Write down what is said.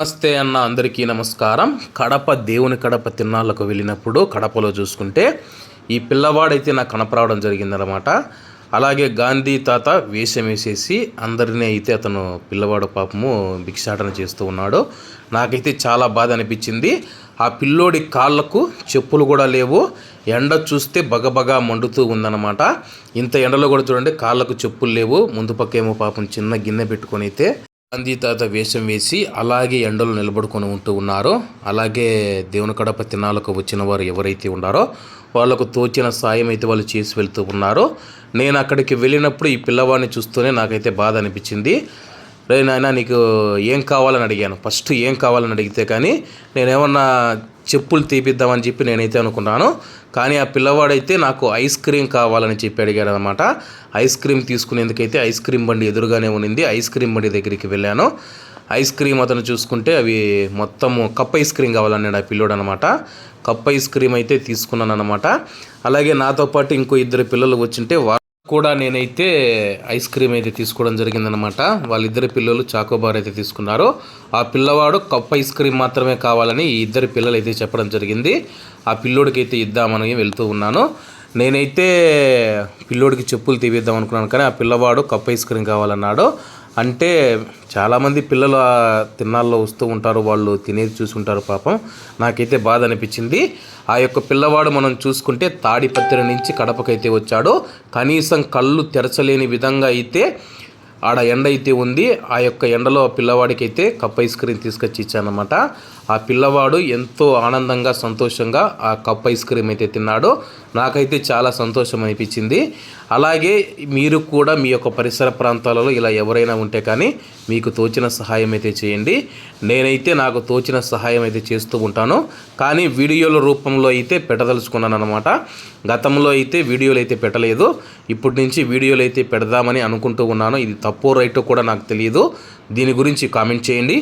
నమస్తే అన్న అందరికీ నమస్కారం. కడప దేవుని కడప తిన్నాళ్ళకు వెళ్ళినప్పుడు కడపలో చూసుకుంటే ఈ పిల్లవాడైతే నాకు కనపరావడం జరిగిందనమాట అలాగే గాంధీ తాత వేషం వేసేసి అందరినీ అయితే అతను పిల్లవాడు పాపము భిక్షాటన చేస్తూ ఉన్నాడు. నాకైతే చాలా బాధ అనిపించింది. ఆ పిల్లోడి కాళ్ళకు చెప్పులు కూడా లేవు. ఎండ చూస్తే బగబగా మండుతూ ఉందన్నమాట. ఇంత ఎండలో కూడా చూడండి కాళ్ళకు చెప్పులు లేవు. ముందు పక్కేమో పాపం చిన్న గిన్నె పెట్టుకొని అయితే గాంధీ తాత వేషం వేసి అలాగే ఎండలో నిలబడుకొని ఉంటూ ఉన్నారో. అలాగే దేవుని కడప తినాలకు వచ్చిన వారు ఎవరైతే ఉన్నారో వాళ్ళకు తోచిన సాయం అయితే వాళ్ళు చేసి వెళ్తూ ఉన్నారో. నేను అక్కడికి వెళ్ళినప్పుడు ఈ పిల్లవాడిని చూస్తూనే నాకైతే బాధ అనిపించింది. రే నాయన నీకు ఏం కావాలని అడిగాను. ఫస్ట్ ఏం కావాలని అడిగితే కానీ నేనేమన్నా చెప్పులు తీపిద్దామని చెప్పి నేనైతే అనుకున్నాను. కానీ ఆ పిల్లవాడైతే నాకు ఐస్ క్రీమ్ కావాలని చెప్పి అడిగాడు అనమాట ఐస్ క్రీమ్ తీసుకునేందుకైతే ఐస్ క్రీమ్ బండి ఎదురుగానే ఉన్నింది. ఐస్ క్రీమ్ బండి దగ్గరికి వెళ్ళాను. ఐస్ క్రీమ్ అతను చూసుకుంటే అవి మొత్తము కప్ ఐస్ క్రీమ్ కావాలన్నాడు ఆ పిల్లోడు అనమాట కప్ ఐస్ క్రీమ్ అయితే తీసుకున్నాను అనమాట అలాగే నాతో పాటు ఇంకో ఇద్దరు పిల్లలు వచ్చింటే వా కూడా నేనైతే ఐస్ క్రీమ్ అయితే తీసుకోవడం జరిగిందనమాట వాళ్ళిద్దరు పిల్లలు చాకోబార్ అయితే తీసుకున్నారు. ఆ పిల్లవాడు కప్ ఐస్ క్రీమ్ మాత్రమే కావాలని ఈ ఇద్దరు పిల్లలు అయితే చెప్పడం జరిగింది. ఆ పిల్లోడికి అయితే ఇద్దామని వెళ్తూ ఉన్నాను. నేనైతే పిల్లోడికి చెప్పులు తీపిద్దాం అనుకున్నాను కానీ ఆ పిల్లవాడు కప్ ఐస్ క్రీమ్ కావాలన్నాడు. అంటే చాలామంది పిల్లలు ఆ తిన్నాల్లో వస్తూ ఉంటారు వాళ్ళు తినేది చూసుకుంటారు పాపం. నాకైతే బాధ అనిపించింది. ఆ యొక్క పిల్లవాడు మనం చూసుకుంటే తాడిపత్రి నుంచి కడపకైతే వచ్చాడు. కనీసం కళ్ళు తెరచలేని విధంగా అయితే ఆడ ఎండ అయితే ఉంది ఆ యొక్క ఎండలో ఆ పిల్లవాడికి అయితే కప్ ఐస్ క్రీమ్ తీసుకొచ్చి ఇచ్చానమాట. ఆ పిల్లవాడు ఎంతో ఆనందంగా సంతోషంగా ఆ కప్ ఐస్ క్రీమ్ అయితే తిన్నాడు. నాకైతే చాలా సంతోషం అనిపించింది. అలాగే మీరు కూడా మీ యొక్క పరిసర ప్రాంతాలలో ఇలా ఎవరైనా ఉంటే కానీ మీకు తోచిన సహాయం అయితే చేయండి. నేనైతే నాకు తోచిన సహాయం అయితే చేస్తూ ఉంటాను. కానీ వీడియోల రూపంలో అయితే పెట్టదలుచుకున్నాను అనమాట గతంలో అయితే వీడియోలు అయితే పెట్టలేదు. ఇప్పటి నుంచి వీడియోలు అయితే పెడదామని అనుకుంటూ ఉన్నాను. ఇది తప్పో రైటో కూడా నాకు తెలియదు. దీని గురించి కామెంట్ చేయండి.